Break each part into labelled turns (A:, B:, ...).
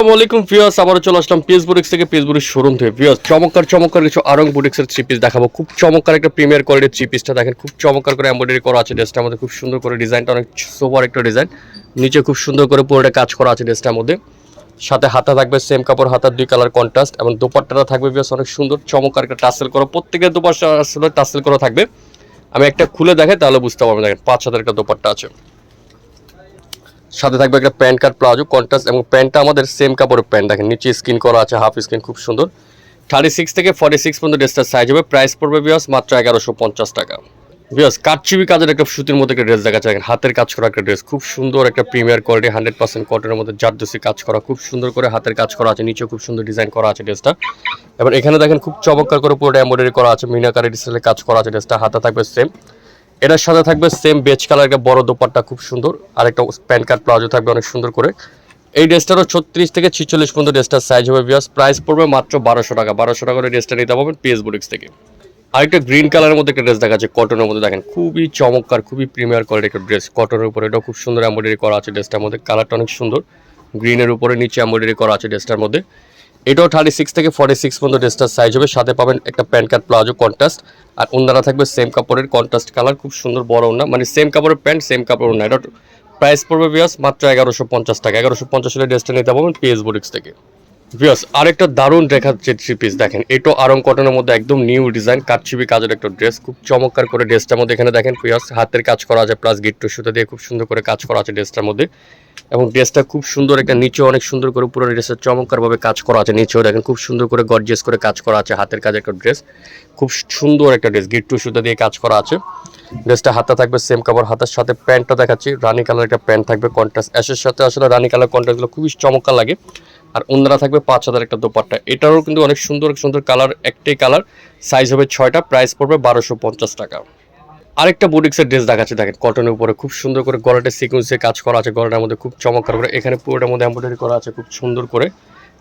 A: আসসালামু আলাইকুম ভিউয়ার্স, আবারও চলে আসলাম পিএস বুটিক্স থেকে পিএস বুটিক্স শোরুম থেকে। ভিউয়ার্স, চমৎকার চমৎকার কিছু আরং বুটিক্সের থ্রি পিস দেখাবো। খুব চমৎকার একটা প্রিমিয়ার কোয়ালিটির থ্রি পিসটা দেখেন, খুব চমৎকার করে এমব্রয়ডারি করা আছে ড্রেসটার মধ্যে, খুব সুন্দর করে ডিজাইনটা অনেক সোবার একটা ডিজাইন। নিচে খুব সুন্দর করে পুরোটা কাজ করা আছে ড্রেসটার মধ্যে। সাথে হাতা থাকবে সেম কাপড় হাতার দুই কালার কন্ট্রাস্ট এবং দোপাট্টাটা থাকবে ভিউয়ার্স, অনেক সুন্দর, চমৎকার একটা টাসেল করা, প্রত্যেকের দোপাট্টা আসলে টাসেল করা থাকবে। আমি একটা খুলে দেখাই, তাহলে বুঝতে পারবেন, দেখেন, পাঁচ হাজার একটা দোপাট্টা আছে। সাথে থাকবে একটা প্যান্ট কাট প্লাজো, কন্ট্রাস্ট এবং প্যান্টটা আমাদের সেম কাপড়ের প্যান্ট। দেখেন, নিচে স্কিন করা আছে হাফ স্কিন খুব সুন্দর। থার্টি সিক্স থেকে ফর্টি সিক্স পর্যন্ত ড্রেসটার সাইজ হবে। প্রাইস পড়বে বিয়াস মাত্র এগারোশো পঞ্চাশ টাকা। বিয়াস কাটচিবি কাজের একটা সুতির মধ্যে একটা ড্রেস দেখাচ্ছে। দেখেন, হাতের কাজ করা একটা ড্রেস খুব সুন্দর একটা প্রিমিয়ার কোয়ালিটি হান্ড্রেড পার্সেন্ট কটনের মধ্যে জারদোসি কাজ করা। খুব সুন্দর করে হাতের কাজ করা আছে নিচে খুব সুন্দর ডিজাইন করা আছে ড্রেসটা এবার এখানে দেখেন, খুব চমৎকার করে পুরোটা এমব্রয়ডারি করা আছে। মিনাকারি ডিসপ্লে কাজ করা আছে ড্রেসটা হাতে থাকবে সেম এটার সাথে থাকবে সেম বেজ কালার একটা বড় দোপাট্টা, খুব সুন্দর। আর একটা প্যান্ট কার্ড প্লাজো থাকবে অনেক সুন্দর করে। এই ড্রেসটারও ছত্রিশ থেকে ছিচল্লিশ পর্যন্ত ড্রেসটার সাইজ হবে বিয়াস প্রাইস পড়বে মাত্র বারোশো টাকা। বারোশো টাকা করে ড্রেসটা নিতে পারবেন পিএস বুটিক্স থেকে। আরেকটা গ্রিন কালারের মধ্যে একটা ড্রেস দেখা যাচ্ছে কটনের মধ্যে। দেখেন, খুবই চমৎকার, খুবই প্রিমিয়ার কোয়ালিটি একটা ড্রেস কটনের উপরে এটা খুব সুন্দর এমব্রয়ডারি করা আছে ড্রেসটার মধ্যে। কালারটা অনেক সুন্দর। গ্রিনের উপরে নিচে এমব্রয়ডারি করা আছে ড্রেসটার মধ্যে। এটাও থার্টি সিক্স থেকে ফর্টি সিক্স পর্যন্ত ড্রেসটার সাইজ হবে। সাথে পাবেন একটা প্যান্ট কাট প্লাজো কন্ট্রাস্ট আর ওনারা থাকবে সেম কাপড়ের কন্ট্রাস্ট কালার খুব সুন্দর বড় ওনা মানে সেম কাপড়ের প্যান্ট সেম কাপড় ওনা এটা প্রাইস পড়বে বিয়াস মাত্র এগারোশো পঞ্চাশ টাকা। এগারোশো পঞ্চাশ হলে ড্রেসটা নিতে পারবেন পিএস বোরিক্স থেকে। বিয়াস আরেকটা দারুণ দেখাচ্ছে থ্রি পিস দেখেন, এটো আরং কটনের মধ্যে একদম নিউ ডিজাইন কাটছিবি কাজের একটা ড্রেস খুব চমৎকার করে ড্রেসটার মধ্যে এখানে দেখেন পিয়াস হাতের কাজ করা আছে প্লাস গিট্টু সুতো দিয়ে খুব সুন্দর করে কাজ করা আছে ড্রেসটার মধ্যে। এবং ড্রেসটা খুব সুন্দর একটা নিচে অনেক সুন্দর করে পুরো ড্রেসের চমৎকারভাবে কাজ করা আছে, নিচেও দেখেন, খুব সুন্দর করে গর্জিয়াস করে কাজ করা আছে, হাতের কাজ একটা ড্রেস খুব সুন্দর একটা ড্রেস গিট্টু সুতো দিয়ে কাজ করা আছে। ড্রেসটা হাতে থাকবে সেম কাপড় হাতের সাথে প্যান্টটা দেখাচ্ছি, রানী কালার একটা প্যান্ট থাকবে কন্ট্রাস্ট অ্যাশের সাথে আসলে রানী কালার কন্ট্রাস্টগুলো খুবই চমৎকার লাগে। আর অন্যরা থাকবে পাঁচ হাজার একটা দোপাট্টা। এটারও কিন্তু অনেক সুন্দর সুন্দর কালার, একটাই কালার। সাইজ হবে ছয়টা প্রাইস পড়বে বারোশো পঞ্চাশ টাকা। আরেকটা বুটিক্সের ড্রেস দেখাচ্ছে, দেখেন কটনের উপরে খুব সুন্দর করে গলাটা সিকুয়েন্সে কাজ করা আছে, গলাটার মধ্যে খুব চমৎকার করে, এখানে পুরোটার মধ্যে এমব্রয়ডারি করা আছে খুব সুন্দর করে।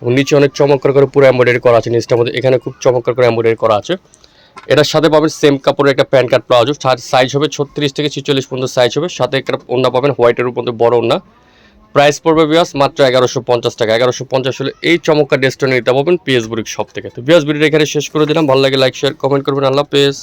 A: এবং নিচে অনেক চমৎকার করে পুরো এমব্রয়ডারি করা আছে, নিচটার মধ্যে এখানে খুব চমৎকার করে এমব্রয়ডারি করা আছে। এটার সাথে পাবেন সেম কাপড়ের একটা প্যান্ট কাট প্লাজো, সাইজ হবে ছত্রিশ থেকে ছিচল্লিশ পর্যন্ত সাইজ হবে। সাথে একটা ওন্না পাবেন হোয়াইটের উপর, বড় ওন্না প্রাইস পড়বে বিয়াস মাত্র এগারোশো পঞ্চাশ টাকা। এগারোশো পঞ্চাশ হলে এই চমৎকার ড্রেসটা নিতে পারবেন পিএস বুরিক সব থেকে। তো বিয়াস বুড়ির এখানে শেষ করে দিলাম। ভালো লাগে লাইক শেয়ার কমেন্ট করবেন। আল্লাহ পেস